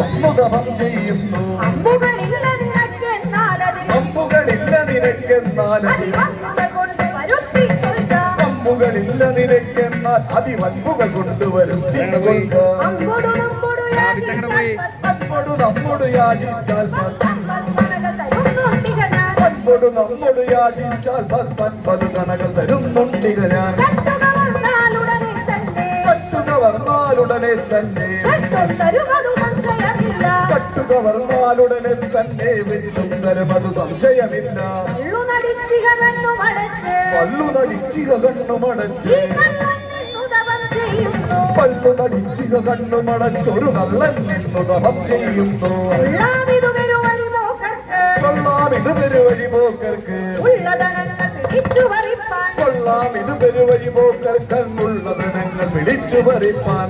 തപം ചെയ്യുന്നു. അമ്പുകളില്ല നിനക്കെന്നാൽ അമ്പുകളില്ല നിനക്കെന്നാൽ അതിവൻപുകൾ കൊണ്ടുവരും അൻപൊടു നമ്മോട് യാചിച്ചാൽ അൻപൊടു നമ്മോട് യാചിച്ചാൽ പത്തൊൻപത് കണകൾ തരുന്നുണ്ടിക ഞാൻ കട്ടുക വർന്നാലുടനെ തന്നെ. വർന്നാലുടനെ തന്നെ വീണ്ടും തരുമത് സംശയമില്ല. കള്ളു നടിച്ചിക കണ്ണു മടച്ച് പള്ളു നടിച്ചിക കണ്ണുമടച്ച് കണ്ണുമടച്ചൊരു കള്ളൻ നിന്നു ദഹം ചെയ്യുന്നു. കൊള്ളാം ഇത് പെരുവഴി പോക്കർക്ക് കൊള്ളാം ഇത് പെരുവഴി പിടിച്ചു പറിപ്പാൻ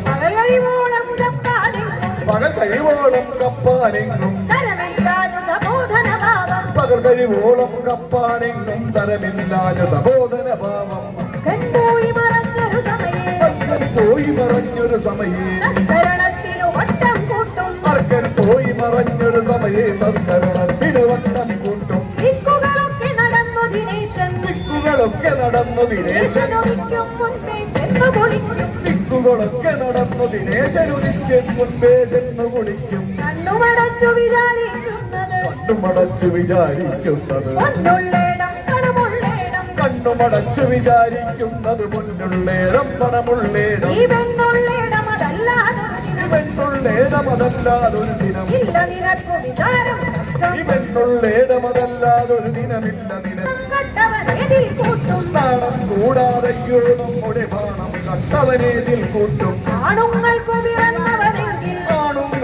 പകൽ കഴിവോളം കപ്പാനെങ്ങും തരമില്ലാഞ്ഞുത ബോധനഭാവം പകൽ കഴിവോളം കപ്പാനെങ്ങും തരമില്ലാഞ്ഞ തബോധന ഭാവം കണ്ടുപോയി മറഞ്ഞൊരു സമയേ. പോയി മറഞ്ഞൊരു സമയേ അർക്കൻ പോയി മറഞ്ഞൊരു സമയേ തസ്കരണത്തിന് വട്ടം കൂട്ടും. ദിക്കുകളൊക്കെ നടന്നു ദിനേശൻ. ദിക്കുകളൊക്കെ നടന്നു ദിനേശൻ. ദിക്കുകളൊക്കെ നടന്നു ദിനേശനുദിക്കൻ മുൻപേ ചെന്നു കുളിക്കും കണ്ണുമടച്ചു വിചാരിക്കുന്നത്. കണ്ണുമടച്ചു വിചാരിക്കുന്നത്. പൊന്നുള്ളേടം കണമുള്ളേടം കണ്ണുമടച്ചു വിചാരിക്കുന്നത് പൊന്നുള്ളേടം പണമുള്ളേടം. ഈ പെണ്ണുള്ളേടം അതല്ലാതൊരു ദിനം. ഇല്ല നിനക്കു വിചാരം നഷ്ടം. ദിനമില്ല ദിനം കട്ടവനേതിൽ കൂട്ടും. നാണം ബാണം കട്ടവനേതിൽ കൂട്ടും. ആണുങ്ങൾക്കു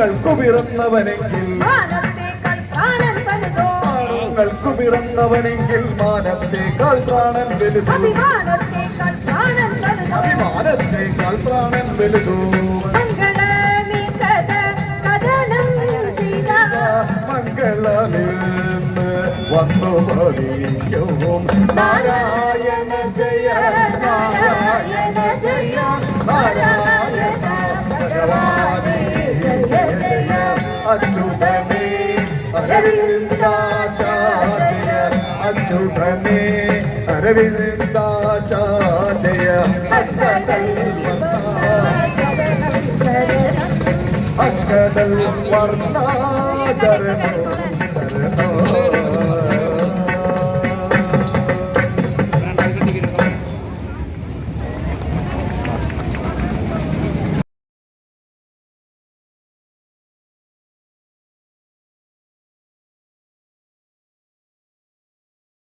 ആണുങ്ങൾക്കു പിറന്നവനെങ്കിൽ മാനത്തേക്കാൾ പ്രാണൻ വലുതോ? ആണുങ്ങൾക്കു പിറന്നവനെങ്കിൽ മാനത്തേക്കാൾ പ്രാണൻ വലുതു? അഭിമാനത്തേക്കാൾ പ്രാണൻ വലുതോ? മംഗളമേ വന്നു അച്യുതമേ അരവിന്ദാചാചയ അക്കടൽ വർണാചരണോ. ചരണോ